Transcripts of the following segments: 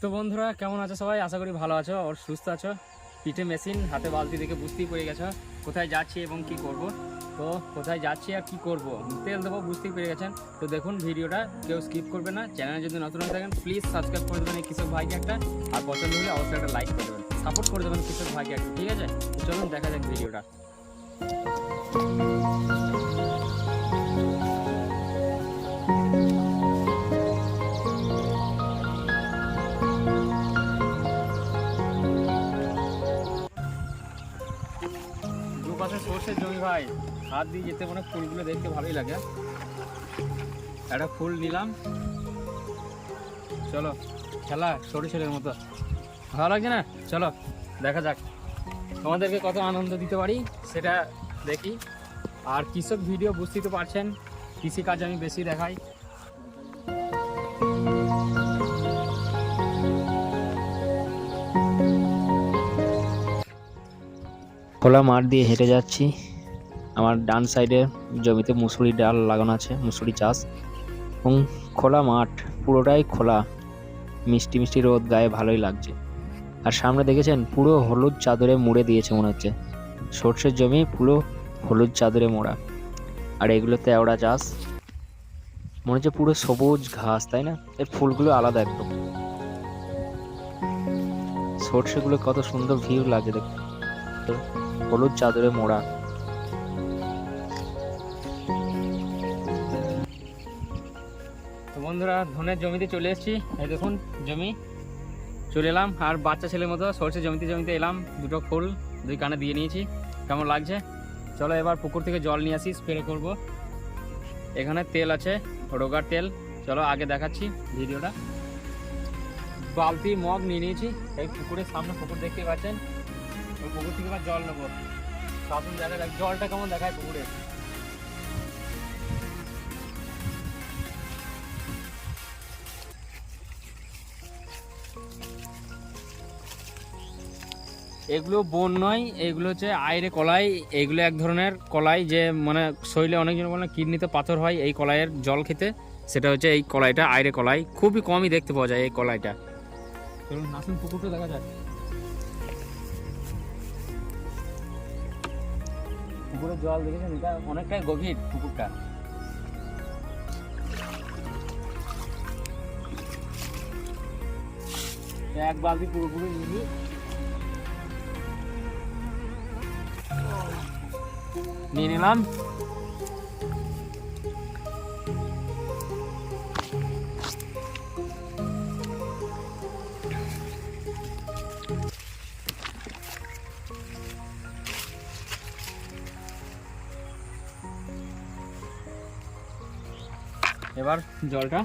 তো বন্ধুরা, কেমন আছো সবাই? আশা করি ভালো আছো আর সুস্থ আছো। পিঠে মেশিন, হাতে বালতি দেখে বুঝতেই পেরে গেছো কোথায় যাচ্ছি এবং কি করব। তো কোথায় যাচ্ছি আর কি করব? তেল দেবো, বুঝতেই পেরে গেছেন। তো দেখুন, ভিডিওটা কেউ স্কিপ করবে না। চ্যানেলে যদি নতুন হয়ে থাকেন প্লিজ সাবস্ক্রাইব করে দেবেন এই কৃষক ভাইকে একটা। আর পছন্দ হলে অবশ্যই একটা লাইক করে দেবেন। সাপোর্ট করে দেবেন কৃষক ভাইকে একটা, ঠিক আছে? চলুন, দেখা যাক ভিডিওটা। দুপাশে সর্ষের জমি ভাই। হাত দিয়ে যেতে মানে ফুলগুলো দেখতে ভালোই লাগে। একটা ফুল নিলাম। চলো, খেলা ছোটো ছেলের মতো। ভালো লাগছে না? চলো, দেখা যাক। তোমাদেরকে কত আনন্দ দিতে পারি, সেটা দেখি। আর কৃষক ভিডিও বুঝতেই তো পারছেন, কৃষিকাজ আমি বেশি দেখাই। খোলা মাঠ দিয়ে হেঁটে যাচ্ছি। আমার ডান সাইডে জমিতে মুসুরি ডাল লাগানো আছে, মুসুরি চাষ। এবং খোলা মাঠ, পুরোটাই খোলা। মিষ্টি মিষ্টি রোদ গায়ে ভালোই লাগছে। আর সামনে দেখেছেন, পুরো হলুদ চাদরে মুড়ে দিয়েছে মনে হচ্ছে। সর্ষের জমি পুরো হলুদ চাদরে মোড়া। আর এগুলো তেওড়া চাষ। মনে হচ্ছে পুরো সবুজ ঘাস, তাই না? এর ফুলগুলো আলাদা একদম। সর্ষেগুলো কত সুন্দর ভিউ লাগে দেখতে। হলুদ চাদরে মোড়া। বন্ধুরা, ধনের জমিতে চলে এসেছি। এই দেখুন জমি। চলে এলাম, আর বাচ্চা ছেলের মতো সরষে জমিতে জমিতে এলাম। দুটো ফুল, দুই কানে দিয়ে নিয়েছি। কেমন লাগছে? চলো এবার পুকুর থেকে জল নিয়ে আসি, স্প্রে করব। এখানে তেল আছে, রোগার তেল। চলো আগে দেখাচ্ছি ভিডিওটা। বালতি, মগ নিয়ে নিয়েছি। এই পুকুরের সামনে পুকুর দেখতে পাচ্ছেন। ওই পুকুর থেকে এবার জল নেব। তখন দেখা যাক জলটা কেমন দেখায় পুকুরে। এগুলো বন নয় এগুলো হচ্ছে আইরে কলাই এগুলো এক ধরনের কলাই যে মানে শরীরে অনেকজন বলে কিডনিতে পাথর হয় এই কলাইয়ের জল খেতে সেটা হচ্ছে এই কলাইটা আইরে কলাই। খুবই কমই দেখতে পাওয়া যায় এই কলাইটা। চলুন আসুন পুকুরটা দেখা যাক। পুকুরের জল দেখেছেন? এটা অনেকটাই গভীর পুকুরটা। এক বালতি পুরোপুরি নিবি। নিয়ে নিলাম। এবার জলটা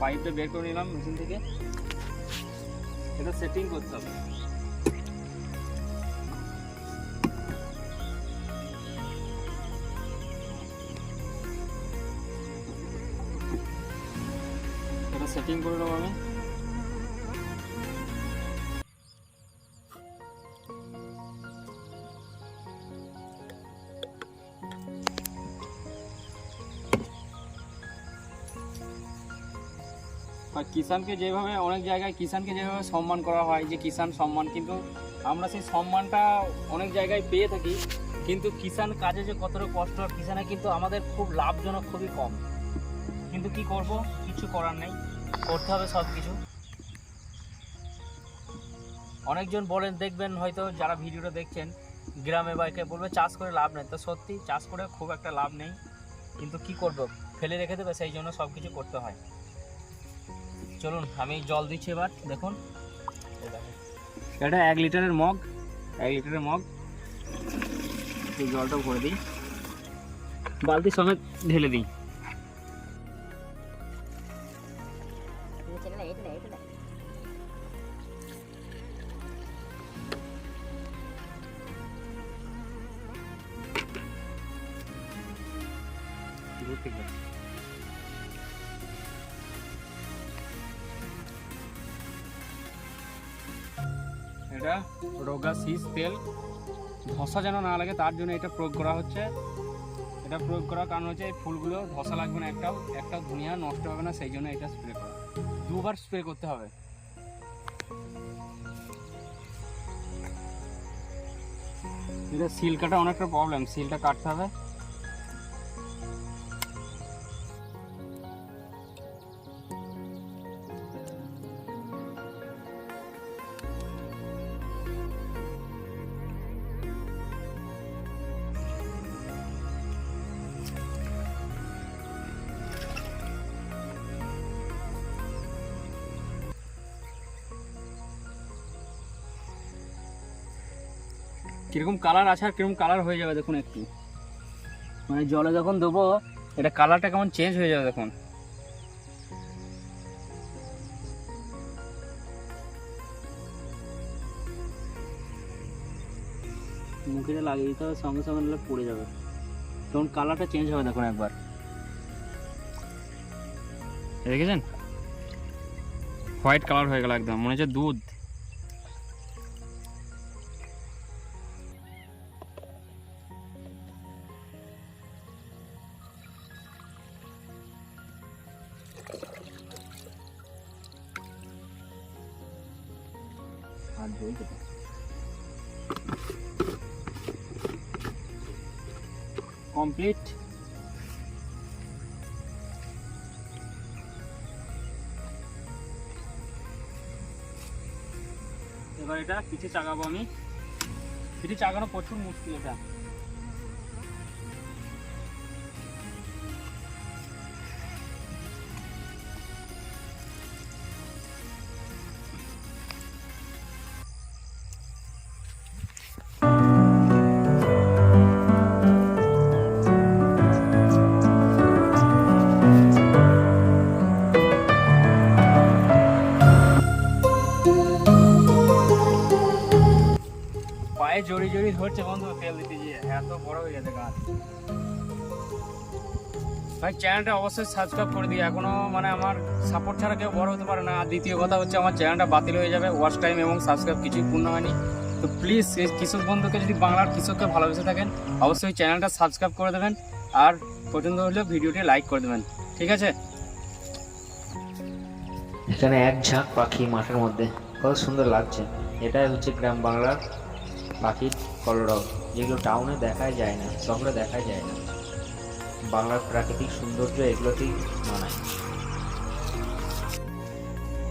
পাইপটা বের করে নিলাম মেশিন থেকে। এটা সেটিং করতে হবে। এটা সেটিং করে নেব আমি। কিষানকে যেভাবে, অনেক জায়গায় কিষানকে যেভাবে সম্মান করা হয়, যে কিষান সম্মান, কিন্তু আমরা সেই সম্মানটা অনেক জায়গায় পেয়ে থাকি, কিন্তু কিষান কাজে যে কতটা কষ্ট কিষানে কিন্তু আমাদের খুব লাভজনক, খুবই কম। কিন্তু কি করব? কিছু করার নেই, করতে হবে সব কিছু অনেকজন বলেন, দেখবেন হয়তো যারা ভিডিওটা দেখছেন, গ্রামে বাইকে বলবে, চাষ করে লাভ নেই। তো সত্যি, চাষ করে খুব একটা লাভ নেই, কিন্তু কি করব? ফেলে রেখে দেবে, সেই জন্য সব কিছু করতে হয়। চলুন, আমি জল দিচ্ছি এবার, দেখুন। এটা এক লিটারের মগ, এক লিটারের মগ। এই জলটাও করে দিই। বালতি সমেত ঢেলে দিই। দূর থেকে এটা রোগা সিস তেল। ধসা যেন না লাগে, তার জন্য এটা প্রয়োগ করা হচ্ছে। এটা প্রয়োগ করার কারণ হচ্ছে, এই ফুলগুলো ধসা লাগবে না একটাও একটা ধুনিয়া নষ্ট হবে না, সেই জন্য এটা স্প্রে করা। দুবার স্প্রে করতে হবে। এটা সিল কাটা অনেকটা প্রবলেম সিলটা কাটতে হবে। কীরকম কালার আছে আর কীরকম কালার হয়ে যাবে দেখুন একটু। মানে জলে যখন দেবো এটা কালারটা কেমন চেঞ্জ হয়ে যাবে দেখুন। মুখে লাগিয়ে দিতে হবে, সঙ্গে সঙ্গে নাহলে পড়ে যাবে। তখন কালারটা চেঞ্জ হবে দেখুন একবার। দেখেছেন? হোয়াইট কালার হয়ে গেল একদম। মনে হচ্ছে দুধ। কমপ্লিট এবার এটা পিঠে চাগাবো আমি। পিঠে চাগানো প্রচুর মুশকিল এটা। জড়ি জড়ি ধরছে বন্ধু তেল দিতে গিয়ে। এত বড় হয়ে গেছে গাছ। ভাই চ্যানেলটা অবশ্যই সাবস্ক্রাইব করে দিই এখনও মানে আমার সাপোর্ট ছাড়া কেউ বড় হতে পারে না। আর দ্বিতীয় কথা হচ্ছে, আমার চ্যানেলটা বাতিল হয়ে যাবে। ওয়াচ টাইম এবং সাবস্ক্রাইব কিছুই পূর্ণ হয়নি। তো প্লিজ কৃষক বন্ধুকে, যদি বাংলার কৃষককে ভালোবেসে থাকেন, অবশ্যই চ্যানেলটা সাবস্ক্রাইব করে দেবেন। আর পছন্দ হলে ভিডিওটি লাইক করে দেবেন। ঠিক আছে? এখানে এক ঝাঁক পাখি মাঠের মধ্যে। কত সুন্দর লাগছে। এটাই হচ্ছে গ্রাম বাংলার পাখির কলরব, যেগুলো টাউনে দেখাই যায় না, শহরে দেখাই যায় না। বাংলার প্রাকৃতিক সৌন্দর্য এগুলোতেই মানায়।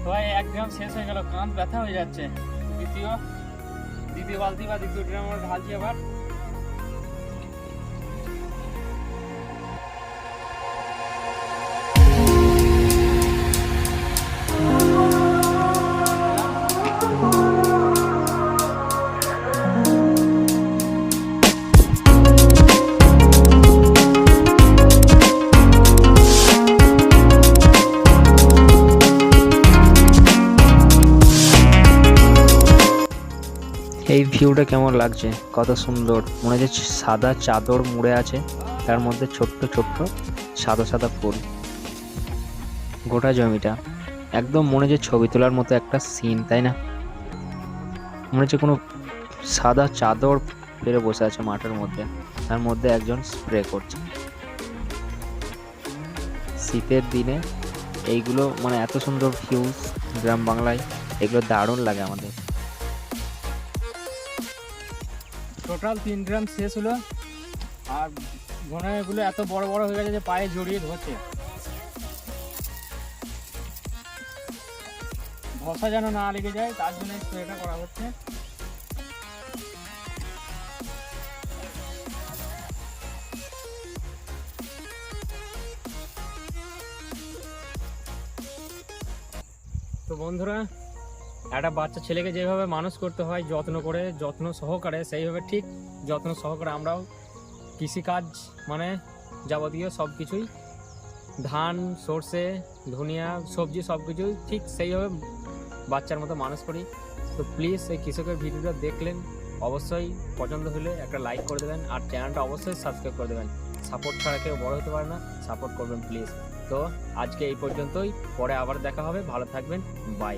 সবাই এক গ্রাম শেষ হয়ে গেল কাঁধ ব্যথা হয়ে যাচ্ছে। দ্বিতীয় দ্বিতীয় বালতি বা দ্বিতীয় ড্রাম ঢালছি আবার এই ভিউটা কেমন লাগছে? কত সুন্দর। মনে হচ্ছে সাদা চাদর মুড়ে আছে। তার মধ্যে ছোট্ট ছোট্ট সাদা সাদা ফুল। গোটা জমিটা। একদম মনে হচ্ছে ছবি তোলার মতো একটা সিন তাই না? মনে হচ্ছে কোনো সাদা চাদর পেরে বসে আছে মাঠের মধ্যে। তার মধ্যে একজন স্প্রে করছে। শীতের দিনে এইগুলো মানে এত সুন্দর ভিউজ গ্রাম বাংলায়, এগুলো দারুণ লাগে আমাদের। টোটাল তিন ড্রাম শেষ হলো। আর ঘনাগুলো এত বড় বড় হয়ে গেছে যে পায়ে জড়িয়ে ধরছে। ধসা যেন না লেগে যায়, তার জন্য স্প্রেটা করা হচ্ছে। তো বন্ধুরা একটা বাচ্চা ছেলেকে যেভাবে মানুষ করতে হয়, যত্ন করে, যত্ন সহকারে, সেইভাবে ঠিক যত্ন সহকারে আমরাও কৃষিকাজ মানে যাবতীয় সব কিছুই ধান, সর্ষে, ধনিয়া, সবজি সব কিছুই ঠিক সেইভাবে বাচ্চার মতো মানুষ করি। তো প্লিজ এই কৃষকের ভিডিওটা দেখলেন। অবশ্যই পছন্দ হলে একটা লাইক করে দেবেন আর চ্যানেলটা অবশ্যই সাবস্ক্রাইব করে দেবেন। সাপোর্ট ছাড়া কেউ বড় হতে পারে না সাপোর্ট করবেন প্লিজ তো আজকে এই পর্যন্তই, পরে আবার দেখা হবে। ভালো থাকবেন। বাই